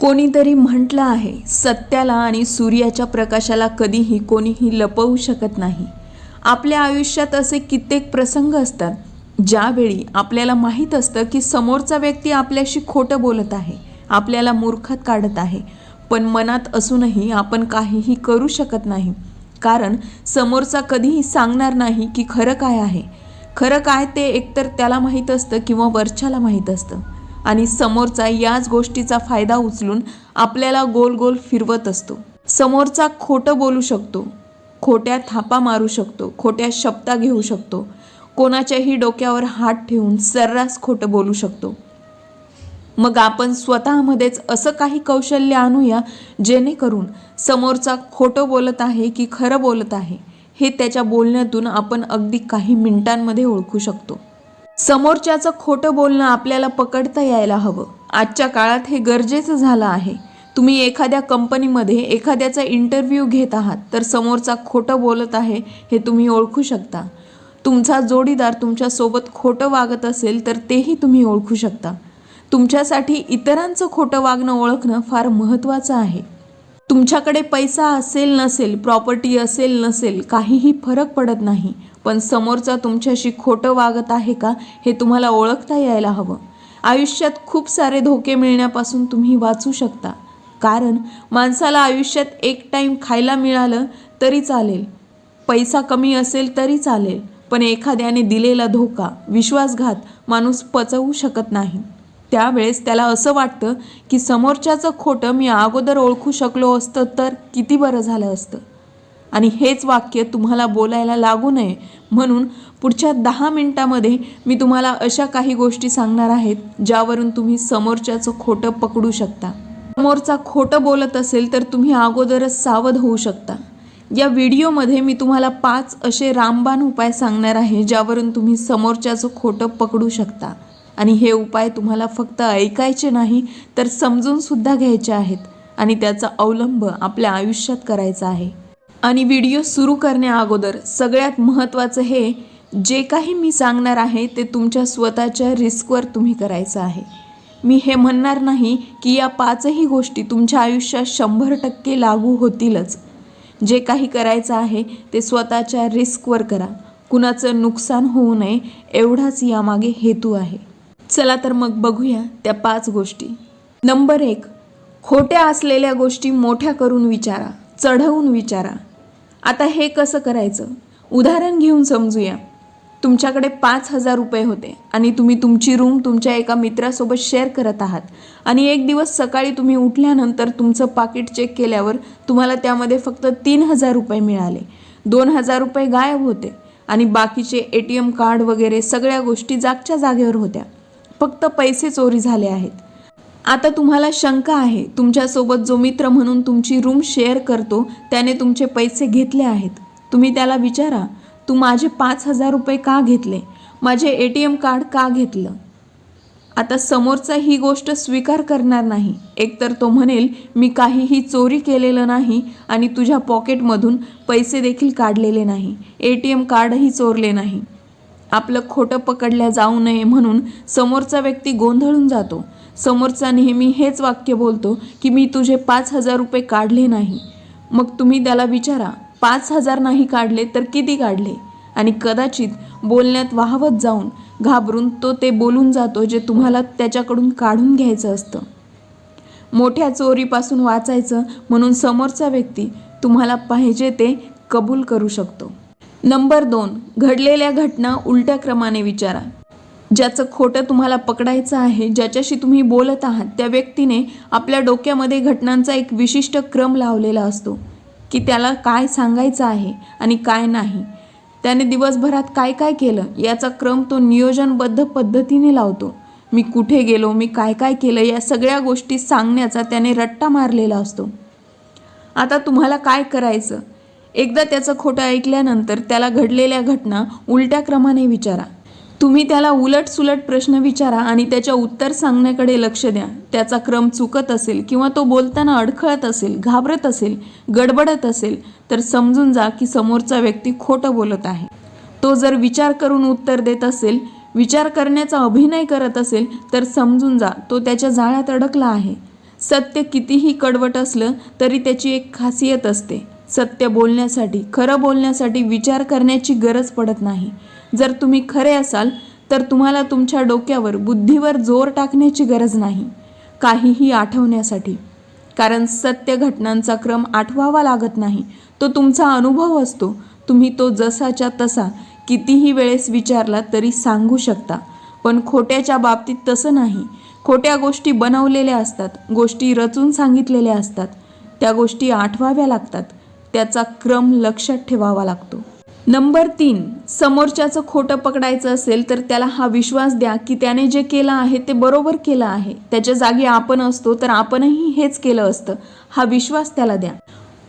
कोणीतरी म्हटलं आहे सत्याला आणि सूर्याच्या प्रकाशाला कधीही कोणीही लपवू शकत नाही. आपल्या आयुष्यात असे कित्येक प्रसंग असतात ज्यावेळी आपल्याला माहीत असतं की समोरचा व्यक्ती आपल्याशी खोटं बोलत आहे आपल्याला मूर्खात काढत आहे. पण मनात असूनही आपण काहीही करू शकत नाही कारण समोरचा कधीही सांगणार नाही की खरं काय आहे. खरं काय ते एकतर त्याला माहीत असतं किंवा वरच्याला माहीत असतं. आणि समोरचा याच गोष्टीचा फायदा उचलून आपल्याला गोल गोल फिरवत असतो. समोरचा खोटं बोलू शकतो खोट्या थापा मारू शकतो खोट्या शब्दा घेऊ शकतो कोणाच्याही डोक्यावर हात ठेवून सर्रास खोटं बोलू शकतो. मग आपण स्वतःमध्येच असं काही कौशल्य आणूया जेणेकरून समोरचा खोटं बोलत आहे की खरं बोलत आहे हे त्याच्या बोलण्यातून आपण अगदी काही मिनिटांमध्ये ओळखू शकतो. समोरच्याचं खोटं बोलणं आपल्याला पकडता यायला हवं. आजच्या काळात हे गरजेचं झालं आहे. तुम्ही एखाद्या कंपनीमध्ये एखाद्याचा इंटरव्ह्यू घेत आहात तर समोरचा खोटं बोलत आहे हे तुम्ही ओळखू शकता. तुमचा जोडीदार तुमच्यासोबत खोटं वागत असेल तर तेही तुम्ही ओळखू शकता. तुमच्यासाठी इतरांचं खोटं वागणं ओळखणं फार महत्त्वाचं आहे. तुमच्याकडे पैसा असेल नसेल प्रॉपर्टी असेल नसेल काहीही फरक पडत नाही. पण समोरचा तुमच्याशी खोटं वागत आहे का हे तुम्हाला ओळखता यायला हवं. आयुष्यात खूप सारे धोके मिळण्यापासून तुम्ही वाचू शकता. कारण माणसाला आयुष्यात एक टाईम खायला मिळालं तरी चालेल. पैसा कमी असेल तरी चालेल. पण एखाद्याने दिलेला धोका विश्वासघात माणूस पचवू शकत नाही. त्यावेळेस त्याला असं वाटतं की समोरच्याचं खोटं मी अगोदर ओळखू शकलो असतं तर किती बरं झालं असतं. आणि हेच वाक्य तुम्हाला बोलायला लागू नये. म्हणून पुढच्या दहा मिनिटामध्ये मी तुम्हाला अशा काही गोष्टी सांगणार आहेत ज्यावरून तुम्ही समोरच्याचं खोटं पकडू शकता. समोरचा खोटं बोलत असेल तर तुम्ही अगोदरच सावध होऊ शकता. या व्हिडिओमध्ये मी तुम्हाला पाच असे रामबाण उपाय सांगणार आहे ज्यावरून तुम्ही समोरच्याचं खोटं पकडू शकता. आणि हे उपाय तुम्हाला फक्त ऐकायचे नाही तर समजूनसुद्धा घ्यायचे आहेत. आणि त्याचा अवलंब आपल्या आयुष्यात करायचा आहे. आणि व्हिडिओ सुरू करण्याअगोदर सगळ्यात महत्त्वाचं हे जे काही मी सांगणार आहे ते तुमच्या स्वतःच्या रिस्कवर तुम्ही करायचं आहे. मी हे म्हणणार नाही की या पाचही गोष्टी तुमच्या आयुष्यात शंभर टक्के लागू होतीलच. जे काही करायचं आहे ते स्वतःच्या रिस्कवर करा. कुणाचं नुकसान होऊ नये एवढाच यामागे हेतू आहे. चला तर मग बघूया त्या पाच गोष्टी. नंबर एक खोट्या असलेल्या गोष्टी मोठ्या करून विचारा चढवून विचारा. आता हे कसं करायचं? उदाहरण घेऊन समजूया. तुमच्याकडे पाच हजार रुपये होते आणि तुम्ही तुमची रूम तुमच्या एका मित्रासोबत शेअर करत आहात. आणि एक दिवस सकाळी तुम्ही उठल्यानंतर तुमचं पाकिट चेक केल्यावर तुम्हाला त्यामध्ये फक्त तीन हजार रुपये मिळाले. दोन हजार रुपये गायब होते आणि बाकीचे ए टी एम कार्ड वगैरे सगळ्या गोष्टी जागच्या जागेवर होत्या. फक्त पैसे चोरी झाले आहेत. आता तुम्हाला शंका आहे. तुमच्यासोबत जो मित्र म्हणून तुमची रूम शेअर करतो त्याने तुमचे पैसे घेतले आहेत. तुम्ही त्याला विचारा तू माझे पाच हजार रुपये का घेतले? माझे ए टी एम कार्ड का घेतलं? आता समोरचा ही गोष्ट स्वीकार करणार नाही. एकतर तो म्हणेल मी काहीही चोरी केलेलं नाही आणि तुझ्या पॉकेटमधून पैसे देखील काढलेले नाही. ए टी एम कार्डही चोरले नाही. आपलं खोटं पकडल्या जाऊ नये म्हणून समोरचा व्यक्ती गोंधळून जातो. समोरचा नेहमी हेच वाक्य बोलतो की मी तुझे पाच हजार रुपये काढले नाही. मग तुम्ही त्याला विचारा पाच हजार नाही काढले तर किती काढले? आणि कदाचित बोलण्यात वाहवत जाऊन घाबरून तो ते बोलून जातो जे तुम्हाला त्याच्याकडून काढून घ्यायचं असतं. मोठ्या चोरीपासून वाचायचं म्हणून समोरचा व्यक्ती तुम्हाला पाहिजे ते कबूल करू शकतो. नंबर दोन घडलेल्या घटना उलट्या क्रमाने विचारा. ज्याचं खोटं तुम्हाला पकडायचं आहे ज्याच्याशी तुम्ही बोलत आहात त्या व्यक्तीने आपल्या डोक्यामध्ये घटनांचा एक विशिष्ट क्रम लावलेला असतो की त्याला काय सांगायचं आहे आणि काय नाही. त्याने दिवसभरात काय काय केलं याचा क्रम तो नियोजनबद्ध पद्धतीने लावतो. मी कुठे गेलो मी काय काय केलं या सगळ्या गोष्टी सांगण्याचा त्याने रट्टा मारलेला असतो. आता तुम्हाला काय करायचं? एकदा त्याचं खोटं ऐकल्यानंतर त्याला घडलेल्या घटना उलट्या क्रमाने विचारा. तुम्ही त्याला उलट सुलट प्रश्न विचारा आणि त्याच्या उत्तर सांगण्याकडे लक्ष द्या. त्याचा क्रम चुकत असेल किंवा तो बोलताना अडखळत असेल घाबरत असेल गडबडत असेल तर समजून जा की समोरचा व्यक्ती खोटं बोलत आहे. तो जर विचार करून उत्तर देत असेल विचार करण्याचा अभिनय करत असेल तर समजून जा तो त्याच्या जाळ्यात अडकला आहे. सत्य कितीही कडवट असलं तरी त्याची एक खासियत असते. सत्य बोलण्यासाठी खरं बोलण्यासाठी विचार करण्याची गरज पडत नाही. जर तुम्ही खरे असाल तर तुम्हाला तुमच्या डोक्यावर बुद्धीवर जोर टाकण्याची गरज नाही काहीही आठवण्यासाठी. कारण सत्य घटनांचा क्रम आठवावा लागत नाही. तो तुमचा अनुभव असतो. तुम्ही तो जसाच्या तसा कितीही वेळेस विचारला तरी सांगू शकता. पण खोट्याच्या बाबतीत तसं नाही. खोट्या गोष्टी बनवलेल्या असतात गोष्टी रचून सांगितलेल्या असतात. त्या गोष्टी आठवाव्या लागतात. त्याचा क्रम लक्षात ठेवावा लागतो. नंबर तीन समोरच्याचं खोटं पकडायचं असेल तर त्याला हा विश्वास द्या की त्याने जे केलं आहे ते बरोबर केलं आहे. त्याच्या जागी आपण असतो तर आपणही हेच केलं असतं. हा विश्वास त्याला द्या.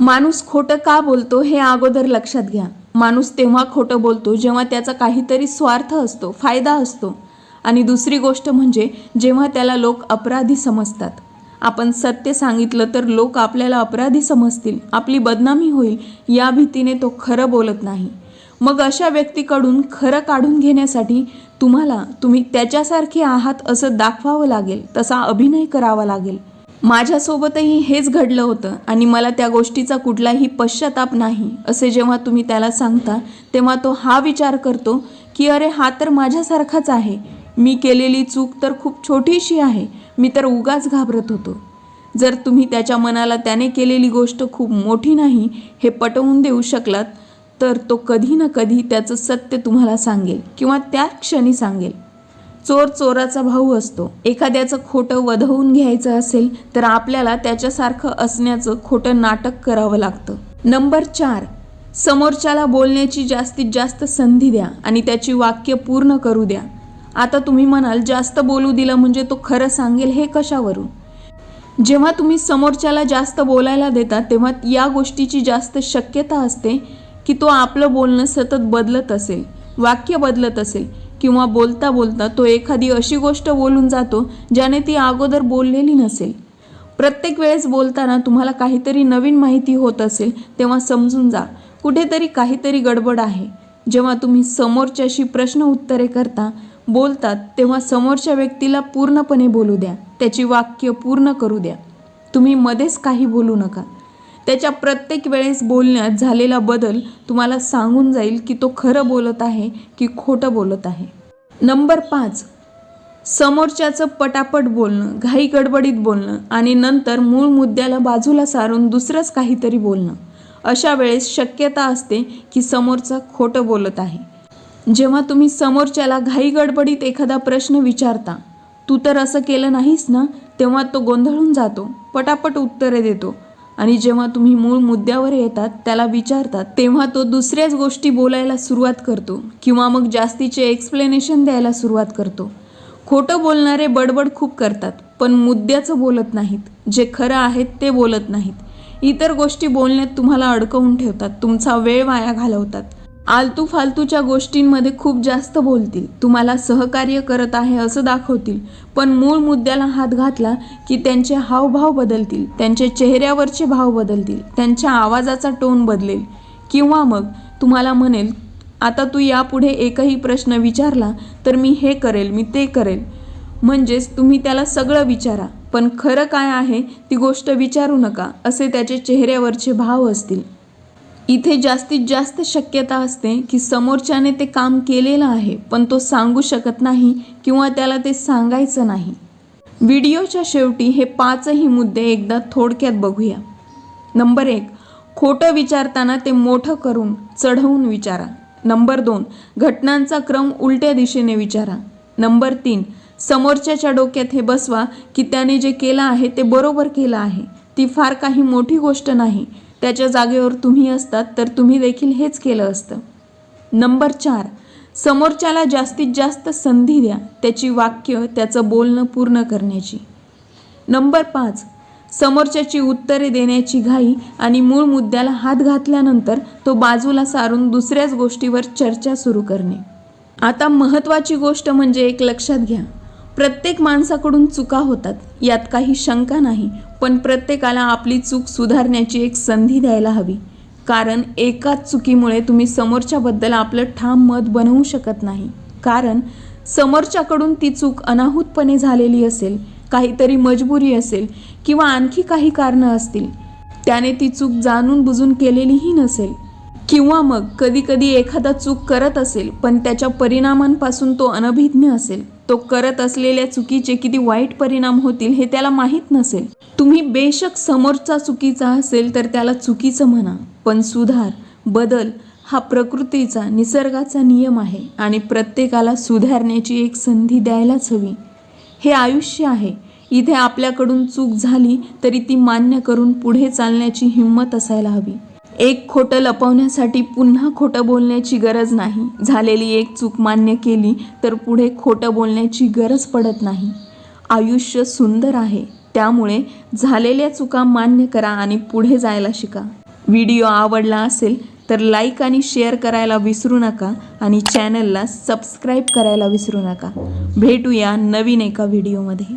माणूस खोटं का बोलतो हे अगोदर लक्षात घ्या. माणूस तेव्हा खोटं बोलतो जेव्हा त्याचा काहीतरी स्वार्थ असतो फायदा असतो. आणि दुसरी गोष्ट म्हणजे जेव्हा त्याला लोक अपराधी समजतात. आपण सत्य सांगितलं तर लोक आपल्याला अपराधी समजतील. आपली बदनामी होईल. या भीतीने तो खरं बोलत नाही. मग अशा व्यक्तीकडून खरं काढून घेण्यासाठी तुम्हाला तुम्ही त्याच्यासारखे आहात असं दाखवावं लागेल तसा अभिनय करावा लागेल. माझ्यासोबतही हेच घडलं होतं आणि मला त्या गोष्टीचा कुठलाही पश्चाताप नाही असे जेव्हा तुम्ही त्याला सांगता तेव्हा तो हा विचार करतो की अरे हा तर माझ्यासारखाच आहे. मी केलेली चूक तर खूप छोटीशी आहे. मी तर उगाच घाबरत होतो. जर तुम्ही त्याच्या मनाला त्याने केलेली गोष्ट खूप मोठी नाही हे पटवून देऊ शकलात तर तो कधी ना कधी त्याचं सत्य तुम्हाला सांगेल किंवा त्या क्षणी सांगेल. चोर चोराचा भाऊ असतो. एखाद्याचं खोटं वधवून घ्यायचं असेल तर आपल्याला त्याच्यासारखं असण्याचं खोटं नाटक करावं लागतं. नंबर चार समोरच्याला बोलण्याची जास्तीत जास्त संधी द्या आणि त्याची वाक्य पूर्ण करू द्या. आता तुम्ही म्हणाल जास्त बोलू दिलं म्हणजे तो खरं सांगेल हे कशावरून? जेव्हा तुम्ही समोरच्याला जास्त बोलायला देता तेव्हा या गोष्टीची जास्त शक्यता असते की तो आपलं बोलणं सतत बदलत असेल वाक्य बदलत असेल किंवा बोलता बोलता तो एखादी अशी गोष्ट बोलून जातो ज्याने ती अगोदर बोललेली नसेल. प्रत्येक वेळेस बोलताना तुम्हाला काहीतरी नवीन माहिती होत असेल तेव्हा समजून जा. कुठेतरी काहीतरी गडबड आहे. जेव्हा तुम्ही समोरच्याशी प्रश्न उत्तरे करता बोलतात तेव्हा समोरच्या व्यक्तीला पूर्णपणे बोलू द्या. त्याची वाक्य पूर्ण करू द्या. तुम्ही मध्येच काही बोलू नका. त्याच्या प्रत्येक वेळेस बोलण्यात झालेला बदल तुम्हाला सांगून जाईल की तो खरं बोलत आहे की खोटं बोलत आहे. नंबर पाच समोरच्याचं पटापट बोलणं घाई गडबडीत बोलणं आणि नंतर मूळ मुद्द्याला बाजूला सारून दुसरंच काहीतरी बोलणं. अशा वेळेस शक्यता असते की समोरचा खोटं बोलत आहे. जेव्हा तुम्ही समोरच्याला घाई गडबडीत एखादा प्रश्न विचारता तू तर असं केलं नाहीस ना? तेव्हा तो गोंधळून जातो पटापट उत्तरे देतो आणि जेव्हा तुम्ही मूळ मुद्द्यावर येतात त्याला विचारतात तेव्हा तो दुसऱ्याच गोष्टी बोलायला सुरुवात करतो किंवा मग जास्तीचे एक्सप्लेनेशन द्यायला सुरुवात करतो. खोटं बोलणारे बडबड खूप करतात पण मुद्द्याचं बोलत नाहीत. जे खरं आहेत ते बोलत नाहीत. इतर गोष्टी बोलण्यात तुम्हाला अडकवून ठेवतात तुमचा वेळ वाया घालवतात. आलतू फालतूच्या गोष्टींमध्ये खूप जास्त बोलतील. तुम्हाला सहकार्य करत आहे असं दाखवतील. पण मूळ मुद्द्याला हात घातला की त्यांचे हावभाव बदलतील. त्यांचे चेहऱ्यावरचे भाव बदलतील. त्यांच्या आवाजाचा टोन बदलेल. किंवा मग तुम्हाला म्हणेल आता तू यापुढे एकही प्रश्न विचारला तर मी हे करेल मी ते करेल. म्हणजेच तुम्ही त्याला सगळं विचारा. पण खरं काय आहे ती गोष्ट विचारू नका असे त्याचे चेहऱ्यावरचे भाव असतील. इथे जास्तीत जास्त शक्यता असते की समोरच्याने ते काम केलेलं आहे पण तो सांगू शकत नाही किंवा त्याला ते सांगायचं नाही. व्हिडिओच्या शेवटी हे पाचही मुद्दे एकदा थोडक्यात बघूया. नंबर एक खोटं विचारताना ते मोठं करून चढवून विचारा. नंबर दोन घटनांचा क्रम उलट्या दिशेने विचारा. नंबर तीन समोरच्याच्या डोक्यात हे बसवा की त्याने जे केलं आहे ते बरोबर केलं आहे. ती फार काही मोठी गोष्ट नाही. त्याच्या जागेवर तुम्ही असतात तर तुम्ही देखील हेच केलं असतं. नंबर चार समोरच्याला जास्तीत जास्त संधी द्या त्याची वाक्य त्याचं बोलणं पूर्ण करण्याची. नंबर पाच समोरच्याची उत्तरे देण्याची घाई आणि मूळ मुद्द्याला हात घातल्यानंतर तो बाजूला सारून दुसऱ्याच गोष्टीवर चर्चा सुरू करणे. आता महत्त्वाची गोष्ट म्हणजे एक लक्षात घ्या. प्रत्येक माणसाकडून चुका होतात यात काही शंका नाही पण प्रत्येकाला आपली चूक सुधारण्याची एक संधी द्यायला हवी. कारण एकाच चुकीमुळे तुम्ही समोरच्याबद्दल आपलं ठाम मत बनवू शकत नाही. कारण समोरच्याकडून ती चूक अनाहूतपणे झालेली असेल काहीतरी मजबुरी असेल किंवा आणखी काही कारणं असतील त्याने ती चूक जाणून बुजून केलेलीही नसेल. किंवा मग कधी कधी एखादा चूक करत असेल पण त्याच्या परिणामांपासून तो अनभिज्ञ असेल. तो करत असलेल्या चुकीचे किती वाईट परिणाम होतील हे त्याला माहीत नसेल. तुम्ही बेशक समोरचा चुकीचा असेल तर त्याला चुकीचं म्हणा पण सुधार बदल हा प्रकृतीचा निसर्गाचा नियम आहे आणि प्रत्येकाला सुधारण्याची एक संधी द्यायलाच हवी. हे आयुष्य आहे. इथे आपल्याकडून चूक झाली तरी ती मान्य करून पुढे चालण्याची हिंमत असायला हवी. एक खोटं लपवण्यासाठी पुन्हा खोटं बोलण्याची गरज नाही. झालेली एक चूक मान्य केली तर पुढे खोटं बोलण्याची गरज पडत नाही. आयुष्य सुंदर आहे. त्यामुळे झालेल्या चुका मान्य करा आणि पुढे जायला शिका. व्हिडिओ आवडला असेल तर लाईक आणि शेअर करायला विसरू नका आणि चॅनलला सबस्क्राईब करायला विसरू नका. भेटूया नवीन एका व्हिडिओमध्ये.